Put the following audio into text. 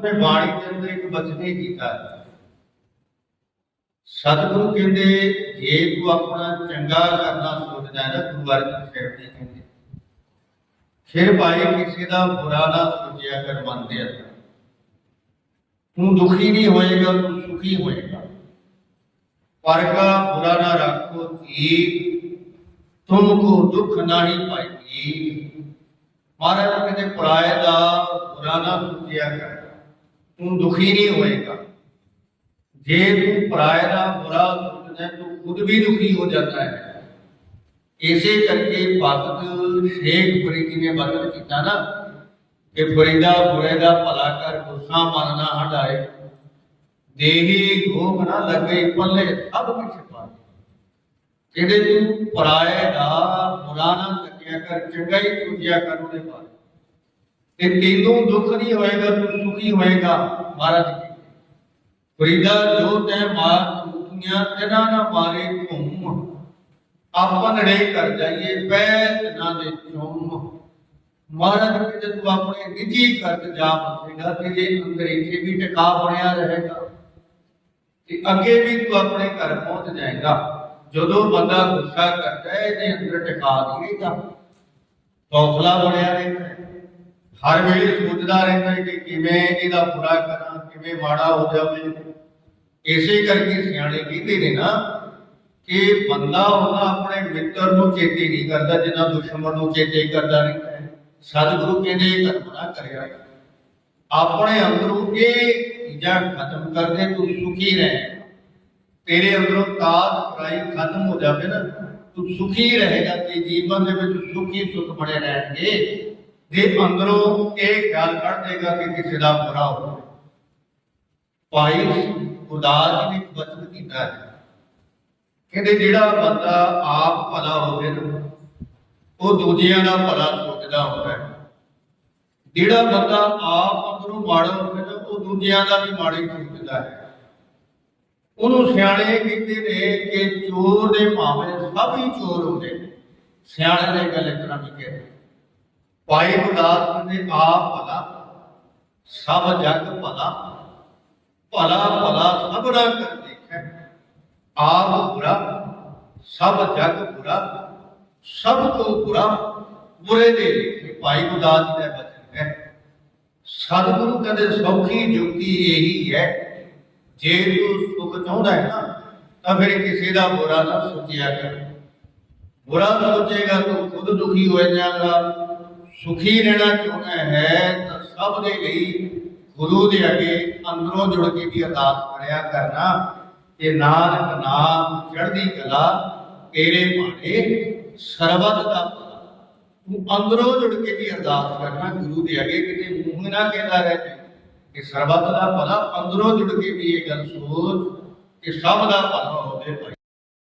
ਉਹਨੇ ਬਾਣੀ ਦੇ ਅੰਦਰ ਇੱਕ ਬਚਨ ਹੀ ਕੀਤਾ ਹੈ। ਸਤਿਗੁਰੂ ਕਹਿੰਦੇ, ਜੇ ਤੂੰ ਆਪਣਾ ਚੰਗਾ ਕਰਨਾ ਸੋਚਦਾ ਹੈ ਨਾ ਗੁਰੂ ਅਰਜਨ ਸਾਹਿਬ ਜੀ ਕਹਿੰਦੇ। ਫਿਰ ਭਾਈ ਕਿਸੇ ਦਾ ਬੁਰਾ ਨਾ ਸੋਚਿਆ ਕਰ ਮਨ ਦੇ ਅੰਦਰ ਤੂੰ ਦੁਖੀ ਨਹੀਂ ਹੋਏਗਾ, ਤੂੰ ਸੁਖੀ ਹੋਏਗਾ। ਪਰ ਕਾ ਬੁਰਾ ਨਾ ਰੱਖੋ ਜੀ ਤੁਮਕੋ ਦੁੱਖ ਨਹੀਂ ਪਾਏਗੀ ਮਹਾਰਾਜ ਕਹਿੰਦੇ, ਪਰਾਏ ਦਾ ਬੁਰਾ ਨਾ ਸੋਚਿਆ ਕਰ। ਤੂੰ ਦੁਖੀ ਨਹੀਂ ਹੋਏਗਾ। ਜੇ ਤੂੰ ਪਰਾਏ ਦਾ ਬੁਰਾ ਸੋਚਦਾ ਤੂੰ ਖੁਦ ਵੀ ਦੁਖੀ ਹੋ ਜਾਂਦਾ ਹੈ। ਇਸੇ ਕਰਕੇ ਭਗਤ ਸ਼ੇਖ ਫਰੀਦੀ ਨੇ ਬਚਨ ਕੀਤਾ ਨਾ ਕਿ ਫਰੀਦਾ ਬੁਰੇ ਦਾ ਭਲਾ ਕਰ, ਗੁੱਸਾ ਮਨ ਨਾ ਹਟਾਏ। ਦੇਹੀ ਭੋਗ ਨਾ ਲੱਗੇ ਪੱਲੇ, ਸਭ ਕੁਛ ਪਾ ਜਿਹੜੇ ਤੂੰ ਪਰਾਏ ਦਾ ਬੁਰਾ ਨਾ ਤੱਕਿਆ ਕਰ, ਚੰਗਾ ਹੀ ਸੋਚਿਆ ਕਰ, ਉਹਦੇ ਬਾਰੇ ਤੇ ਤੈਨੂੰ ਦੁੱਖ ਨਹੀਂ ਹੋਏਗਾ, ਤੂੰ ਸੁਖੀ ਹੋਏਗਾ, ਮਹਾਰਾਜ ਜੀ। ਫਰੀਦਾ ਜੋ ਤੈ ਮਾਰ ਦੁਨੀਆ ਤੇਨਾ ਨਾ ਮਾਰੇ ਘੁੰਮ। ਆਪਨ ਰੇ ਕਰ ਜਾਈਏ ਪੈ ਤਨਾ ਦੇ ਚੁੰਮ। ਮਹਾਰਾਜ ਕਹਿੰਦੇ ਤੂੰ ਆਪਣੇ ਨਿੱਜੀ ਕਰਤ ਜਾ ਬਸੇਗਾ ਤੇ ਜੇ ਅੰਦਰ ਇੱਥੇ ਵੀ ਟਿਕਾ ਬਣਿਆ ਰਹੇਗਾ, ਤੇ ਅੱਗੇ ਵੀ ਤੂੰ ਆਪਣੇ ਘਰ ਪਹੁੰਚ ਜਾਏਗਾ। ਜਦੋਂ ਬੰਦਾ ਗੁੱਸਾ ਕਰਦਾ ਹੈ, ਇਹਦੇ ਅੰਦਰ ਟਿਕਾ ਦੇਗਾ ਹੌਸਲਾ ਬਣਿਆ ਰਹਿੰਦਾ ਹੈ। ਹਰ ਵੇਲੇ ਸੋਚਦਾ ਰਹਿੰਦਾ ਕਿ ਕਿਵੇਂ ਇਹਦਾ ਬੁਰਾ ਕਰਾਂ, ਕਿਵੇਂ ਮਾੜਾ ਹੋ ਜਾਵੇ। ਇਸੇ ਕਰਕੇ ਸਿਆਣੇ ਕਹਿੰਦੇ ਨੇ ਨਾ ਕਿ ਬੰਦਾ ਉਹਦਾ ਆਪਣੇ ਮਿੱਤਰ ਨੂੰ ਚੇਤੇ ਨਹੀਂ ਕਰਦਾ, ਜਿੰਨਾ ਦੁਸ਼ਮਣ ਨੂੰ ਚੇਤੇ ਕਰਦਾ ਰਹਿੰਦਾ ਹੈ। ਸਤਿਗੁਰੂ ਕਹਿੰਦੇ ਇਹ ਧਰਮ ਕਰਿਆ ਆਪਣੇ ਅੰਦਰੋਂ ਇਹ ਚੀਜ਼ਾਂ ਖਤਮ ਕਰਦੇ, ਤੂੰ ਸੁਖੀ ਰਹਿ। ਤੇਰੇ ਅੰਦਰੋਂ ਤਾਤ ਪ੍ਰਾਈ ਖਤਮ ਹੋ ਜਾਵੇ ਨਾ, ਤੂੰ ਸੁਖੀ ਰਹੇਗਾ ਤੇ ਜੀਵਨ ਦੇ ਵਿੱਚ ਸੁਖੀ ਸੁਖ ਬਣੇ ਰਹਿਣਗੇ। ਜੇ ਅੰਦਰੋਂ ਇਹ ਖਿਆਲ ਕੱਢ ਦੇਗਾ ਕਿ ਕਿਸੇ ਦਾ ਬੁਰਾ ਹੋ ਭਾਈ ਉਦਾਸ ਨੇ ਬਚਨ ਕੀਤਾ ਹੈ। ਕਹਿੰਦੇ ਜਿਹੜਾ ਬੰਦਾ ਆਪ ਭਲਾ ਹੋਵੇ ਨਾ, ਉਹ ਦੂਜਿਆਂ ਦਾ ਭਲਾ ਸੋਚਦਾ ਹੁੰਦਾ ਹੈ। ਜਿਹੜਾ ਬੰਦਾ ਆਪ ਅੰਦਰੋਂ ਮਾੜਾ ਹੋਵੇ ਨਾ, ਉਹ ਦੂਜਿਆਂ ਦਾ ਵੀ ਮਾੜਾ ਹੀ ਸੋਚਦਾ ਹੈ। ਉਹਨੂੰ ਸਿਆਣੇ ਕਹਿੰਦੇ ਨੇ ਕਿ ਚੋਰ ਦੇ ਭਾਵੇਂ ਸਭ ਹੀ ਚੋਰ ਹੁੰਦੇ ਨੇ। ਸਿਆਣੇ ਨੇ ਗੱਲ ਇਸ ਤਰ੍ਹਾਂ ਨਹੀਂ ਕਹਿੰਦੇ ਭਾਈ ਉਦਾਸ ਕਹਿੰਦੇ ਆਪ ਭਲਾ, ਸਭ ਜਗ ਭਲਾ ਭਲਾ ਭਲਾ ਸਭ ਰੰਗ ਕਰ ਦੇਖੈ। ਆਪ ਬੁਰਾ, ਸਭ ਜਗ ਬੁਰਾ, ਸਭ ਤੋਂ ਬੁਰਾ ਬੁਰੇ ਦੇ ਲਿਖੇ ਭਾਈ ਗੁਰਦਾਸ ਜੀ ਦਾ ਬਚਨ ਹੈ। ਸਤਿਗੁਰੂ ਕਹਿੰਦੇ ਸੌਖੀ ਜੁਗਤੀ ਇਹੀ ਹੈ। ਜੇ ਤੂੰ ਸੁਖ ਚਾਹੁੰਦਾ ਹੈ ਨਾ, ਤਾਂ ਫਿਰ ਕਿਸੇ ਦਾ ਬੁਰਾ ਨਾ ਸੋਚਿਆ ਕਰ। ਬੁਰਾ ਸੋਚੇਗਾ, ਤੂੰ ਖੁਦ ਦੁਖੀ ਹੋ ਜਾਏਗਾ ਸੁਖੀ ਰਹਿਣਾ ਚਾਹੁੰਦਾ ਹੈ, ਤਾਂ ਸਭ ਦੇ ਲਈ ਗੁਰੂ ਦੇ ਅੱਗੇ ਅੰਦਰੋਂ ਜੁੜ ਕੇ ਵੀ ਅਰਦਾਸ ਕਰਿਆ ਕਰਨਾ, ਕਿ ਨਾਨਕ ਨਾਮ ਚੜ੍ਹਦੀ ਕਲਾ, ਤੇਰੇ ਭਾਣੇ ਸਰਬਤ ਦਾ ਭਲਾ ਤੂੰ ਅੰਦਰੋਂ ਜੁੜ ਕੇ ਵੀ ਅਰਦਾਸ ਕਰਨਾ, ਗੁਰੂ ਦੇ ਅੱਗੇ ਕਿਤੇ ਮੂੰਹ ਨਾ ਕਹਿੰਦਾ ਰਹਿ ਜਾਏ ਕਿ ਸਰਬਤ ਦਾ ਭਲਾ ਅੰਦਰੋਂ ਜੁੜ ਕੇ ਵੀ ਇਹ ਗੱਲ ਸੋਚ, ਕਿ ਸਭ ਦਾ ਭਲਾ ਹੋਵੇ ਭਾਈ।